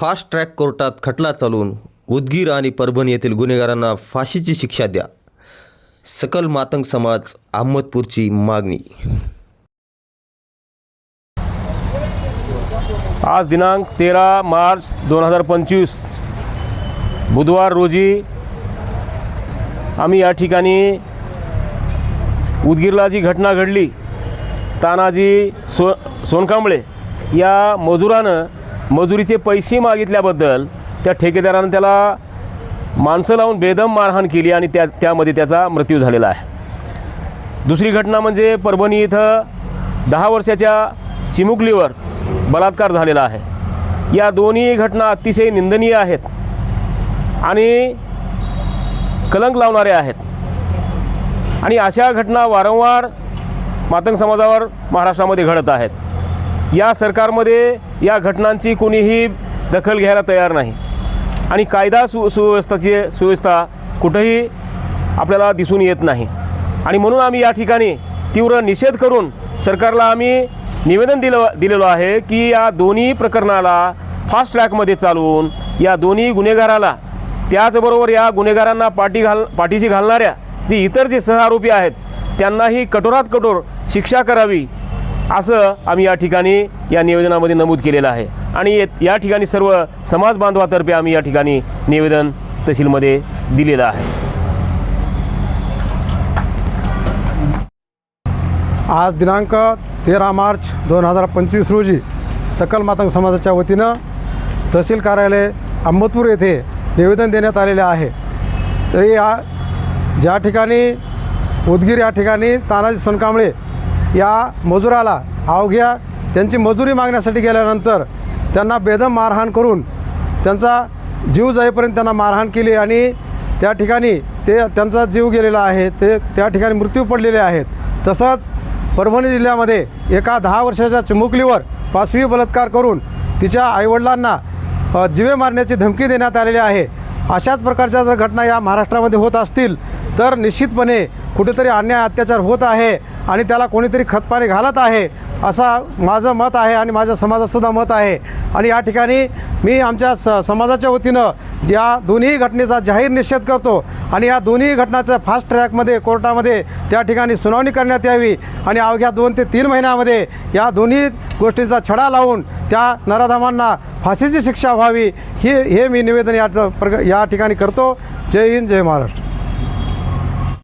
Fast track कोर्टात खटला चालवून उदगीर आणि परभणी येथील गुन्हेगारांना फाशीची शिक्षा द्या. सकल मातंग समाज अहमदपूरची मागणी. आज दिनांक तेरा मार्च दोन हजार पंचवीस. बुधवार रोजी आम्ही या ठिकाणी उदगीरला जी घटना घडली तानाजी सो सोनकांबळे या मजुरानं मजुरीचे पैसे मागितल्याबद्दल त्या ठेकेदारानं त्याला माणसं लावून बेदम मारहाण केली आणि त्या त्यामध्ये त्याचा मृत्यू झालेला आहे. दुसरी घटना म्हणजे परभणी इथं दहा वर्षाच्या चिमुकलीवर बलात्कार झालेला आहे. या दोन्ही घटना अतिशय निंदनीय आहेत आणि कलंक लावणाऱ्या आहेत. आणि अशा घटना वारंवार मातंग समाजावर महाराष्ट्रामध्ये घडत आहेत. या सरकारमध्ये या घटनांची कोणीही दखल घ्यायला तयार नाही. आणि कायदा सु सुव्यवस्थाची सुव्यवस्था कुठंही आपल्याला दिसून येत नाही. आणि म्हणून आम्ही या ठिकाणी तीव्र निषेध करून सरकारला आम्ही निवेदन दिलं दिलेलं आहे की या दोन्ही प्रकरणाला फास्ट ट्रॅकमध्ये चालवून या दोन्ही गुन्हेगाराला त्याचबरोबर या गुन्हेगारांना पाठी घाल पाठीशी घालणाऱ्या जे इतर जे सहआरोपी आहेत त्यांनाही कठोरात कठोर शिक्षा करावी असं आम्ही या ठिकाणी या निवेदनामध्ये नमूद केलेलं आहे. आणि या ठिकाणी सर्व समाज बांधवातर्फे आम्ही या ठिकाणी निवेदन तहसीलमध्ये दिलेलं आहे. आज दिनांक तेरा मार्च दोन हजार पंचवीस रोजी सकल मातंग समाजाच्या वतीनं तहसील कार्यालय अंबतपूर येथे निवेदन देण्यात आलेले आहे. तरी या ज्या ठिकाणी उदगीर या ठिकाणी तानाजी सोनकांबळे या मजुराला अवघ्या त्यांची मजुरी मागण्यासाठी गेल्यानंतर त्यांना बेदम मारहाण करून त्यांचा जीव जाईपर्यंत त्यांना मारहाण केली आणि त्या ठिकाणी ते त्यांचा जीव गेलेला आहे. ते त्या ठिकाणी मृत्यू पडलेले आहेत. तसंच परभणी जिल्ह्यामध्ये एका दहा वर्षाच्या चिमुकलीवर पाचवी बलात्कार करून तिच्या आईवडिलांना जिवे मारण्याची धमकी देण्यात आलेली आहे. अशाच प्रकारच्या जर घटना या महाराष्ट्रामध्ये होत असतील तर निश्चितपणे कुठेतरी अन्याय अत्याचार होत आहे आणि त्याला कोणीतरी खतपाणी घालत आहे असा माझं मत आहे आणि माझ्या समाजातसुद्धा मत आहे. आणि या ठिकाणी मी आमच्या स समाजाच्या वतीनं या दोन्ही घटनेचा जाहीर निषेध करतो आणि या दोन्ही घटनाचं फास्ट ट्रॅकमध्ये कोर्टामध्ये त्या ठिकाणी सुनावणी करण्यात यावी आणि अवघ्या दोन ते तीन महिन्यामध्ये या दोन्ही गोष्टींचा छडा लावून त्या नराधामांना फाशीची शिक्षा व्हावी हे हे मी निवेदन या प्रग या ठिकाणी करतो. जय हिंद जय महाराष्ट्र.